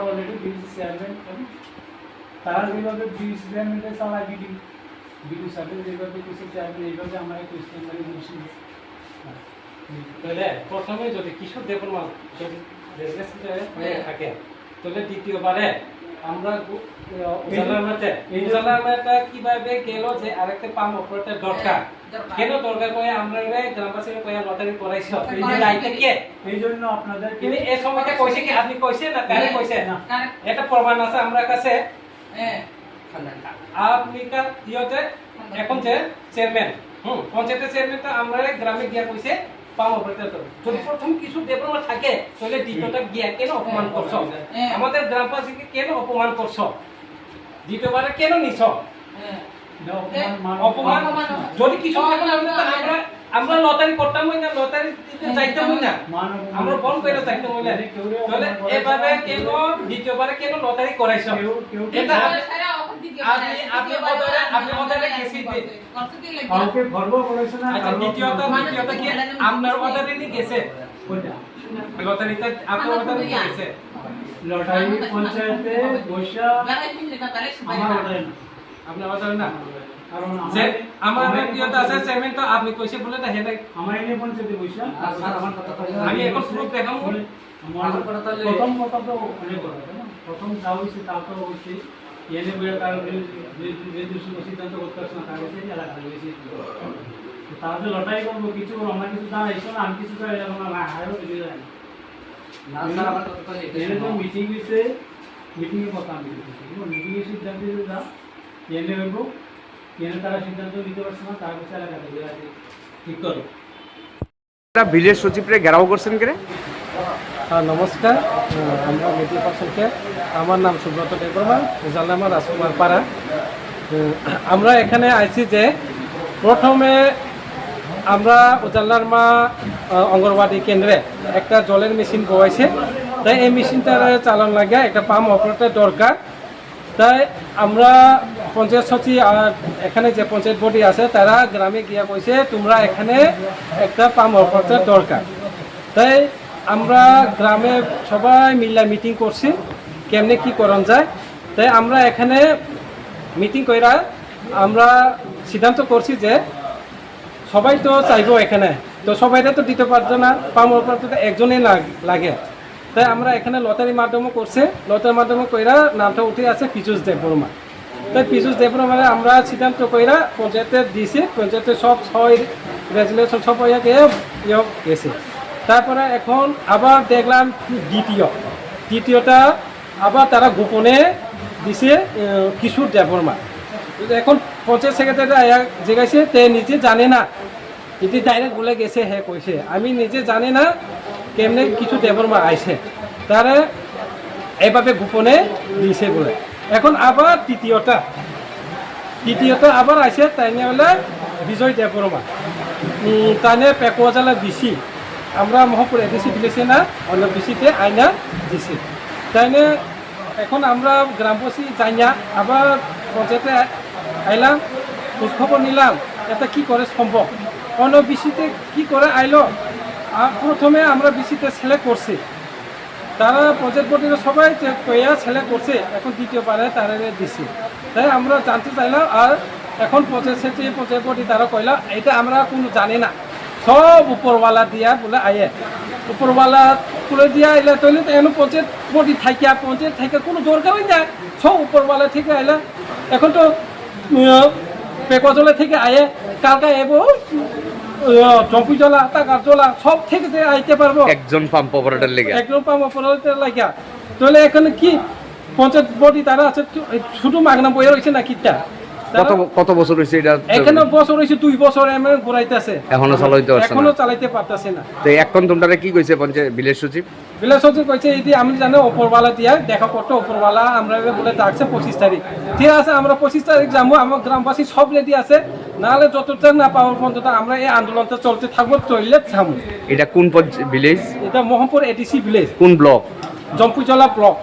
Already BDC chairman তারা যেভাবে BDC BD BD সাহেব যেভাবে কিছু চেয়ারম্যান এইভাবে আমরা একটু ইস্তেমালি বসি তাহলে প্রথমে যদি কিশোর মাল যদি হয়ে। থাকে তাহলে দ্বিতীয়বারে আমরা কীভাবে গেল যে আরেকটা পাম অপারেটর দরকার? কেন দরকার করে আমরা রে গ্রামবাসীর কয়া লটারি করাইছ? এই যে দায়িত্ব কে? এই জন্য আপনাদের কিন্তু এই সময়টা কইছে কি? আপনি কইছে না? কারে কইছে না। এটা প্রমাণ আছে আমরা কাছে। আপনি কা ইয়তে এখন যে চেয়ারম্যান হুম পঞ্চায়েতের চেয়ারম্যান তো আমরা গ্রামে গিয়া কইছে যদি প্রথম কিছু ডেভেলপমেন্ট থাকে তাহলে দ্বিতীয়টা গিয়া কেন অপমান করছ? হ্যাঁ। আমাদের গ্রামবাসীকে কেন অপমান করছ? দ্বিতীয়বারে কেন নিছ? অপমান যদি কিছু আমরা লটারি করতাম না লটারি চাইতাম না? আমরা বন্ধ করে চাইতাম না? তাহলে এভাবে কেন দ্বিতীয়বারে কেন লটারি করাইছো? এটা আপনি আপনি মধ্যে আপনি মধ্যে গেছি যে কাউকে গর্ব করেছে না? আচ্ছা কারও দ্বিতীয়ত অপমান- দ্বিতীয়ত কি? আপনার অর্ডারে নিয়ে গেছে? কোনটা? লটারিতে আপনার অর্ডারে নিয়ে গেছে? লটারি পঞ্চায়েতে বৈশা আমার অর্ডারে না। আপনার অর্ডারে না? কারণ যে আমার আমার ব্যক্তিগত আছে চেয়ারম্যান তো আপনি কইছে বলে না হেলে আমার এনে পঞ্চায়েতে বৈশা। আমি এখন proof দেখাবো। আমার প্রথম কথা তো অনেক কথা তাই না? প্রথম যা হয়েছে তা তো হচ্ছে এনে বইয়া কারও নির্দিষ্ট সিদ্ধান্ত করতে পারছে না তার যে লটারি করব কিছু আমরা কিছু দাঁড়াইছো না আমি কিছু দাঁড়াই যাব না হারও বেরিয়ে যায় এনে তো মিটিং কথা আমি মিটিং সিদ্ধান্ত দিতে যা। এনে হইব এনে তারা সিদ্ধান্ত দিতে পারছে না তার কাছে এলাকা ঠিক করো। আপনারা ভিলেজ সচিবরে ঘেরাও করছেন কে নমস্কার। আমরা মিডিয়া পার্সনকে, আমার নাম সুব্রত দেববর্মা জালনামা রাজকুমার পাড়া। আমরা এখানে আইছি যে প্রথমে আমরা উজাল্লারমা অঙ্গনবাদী কেন্দ্রে একটা জলের মেশিন বয়েছে তাই এই মেশিনটা চালান লাগে একটা পাম্প অপারেটর দরকার। তাই আমরা পঞ্চায়েত সচিব, আর এখানে যে পঞ্চায়েত বডি আছে, তারা গ্রামে গিয়া কইছে, তোমরা এখানে একটা পাম্প অপারেটর দরকার। তাই আমরা গ্রামে সবাই মিল্লা মিটিং করছি, কেমনে কি করণ যায়। তাই আমরা এখানে মিটিং কইরা আমরা সিদ্ধান্ত করছি যে সবাই তো চাইব এখানে, তো সবাইটা তো দিতে পারতো না, পাম অপারেটর তো একজনই লাগে তাই আমরা এখানে লটারির মাধ্যমে করছে লটারির মাধ্যমে কইরা নামটা উঠে আছে পিজুস দেববর্মা। তাই পিজুস দেববর্মারে আমরা সিদ্ধান্ত কইরা পঞ্চায়েতে দিয়েছি পঞ্চায়েতে সব ছয় রেজুলেশন সব ইয়ে গেছে। তারপরে এখন আবার দেখলাম দ্বিতীয়। দ্বিতীয়টা আবার তারা গোপনে দিছে কিশোর দেববর্মা। এখন পঞ্চায়েত সেক্রেটারি আয়া জেগাইছে তে নিজে জানে না। এটি ডাইরেক্ট বলে গেছে, হে কইছে। আমি নিজে জানি না কেমনে কিছু দেবর মা আইছে। তারে এভাবে গোপনে দিছে বলে। এখন আবার তৃতীয়টা। তৃতীয়টা আবার আইছে তাই নিয়ে বিজয় দেববর্মা। তাইনে পেকুয়াজালা বিসি আমরা মহপুর এডিসি দিলেছি না, অন্য বিসিতে আইনা দিছি। তাইনে এখন আমরা গ্রামবাসী যাইয়া আবার পঞ্চায়েতে আইলাম, খোঁজখবর নিলাম, এটা কি করে সম্ভব? অন্য বিসিতে কি করে আইলো? প্রথমে আমরা বিসিতে সিলেক্ট করছি। তারা পঞ্চায়েত বোর্ডের সবাই কইয়া ছেলে করছে, এখন দ্বিতীয়বারে তারা দিছি। তাই আমরা জানতে চাইলাম, আর এখন পঞ্চায়েত পঞ্চায়েত বোর্ডে তারা কইলা, এটা আমরা কোনো জানি না। সব উপরওয়ালা দিয়া বলে আয়ে। উপরওয়ালা তুলে দিয়া আইলে তৈলে তো এনে পঞ্চায়েত বোর্ডে থাকিয়া পঞ্চায়েত থাকিয়া কোনো দরকারই নাই সব উপরওয়ালা থেকে আইলা। এখন তো পেকজলা থেকে আয়ে। কালকে এবো চম্পি জলা টাকার জলা সব থেকে যে আইতে পারব। একজন পাম্প অপারেটর লেগে। একদম পাম্প অপরাধ লাগিয়া তাহলে এখানে কি পঞ্চায়েত বডি তারা আছে শুধু মাগনা বইয়ে রয়েছে না কিটা কত কত বছর হয়েছে এটা? এখানে বছর হয়েছে দুই বছর এমন ঘুরাইতেছে। এখনও চালাইতে পারছে এখনও চালাইতে পারতেছে না। তো এখন তোমরা কি কইছে পঞ্চায়েত ভিলেজ সচিব? বিলাস সচিব কইছে এই যে আমি জানো ওপরওয়ালা দিয়া দেখা করতে ওপরওয়ালা আমরা বলে ডাকছে পঁচিশ তারিখ। ঠিক আছে আমরা পঁচিশ তারিখ যাব আমার গ্রামবাসী সব রেডি আছে। নাহলে যতটা না পাওয়ার পর্যন্ত আমরা এই আন্দোলনটা চলতে থাকব চললে থামো। এটা কোন ভিলেজ এটা মোহাম্মপুর এডিসি ভিলেজ কোন ব্লক জম্পুজলা ব্লক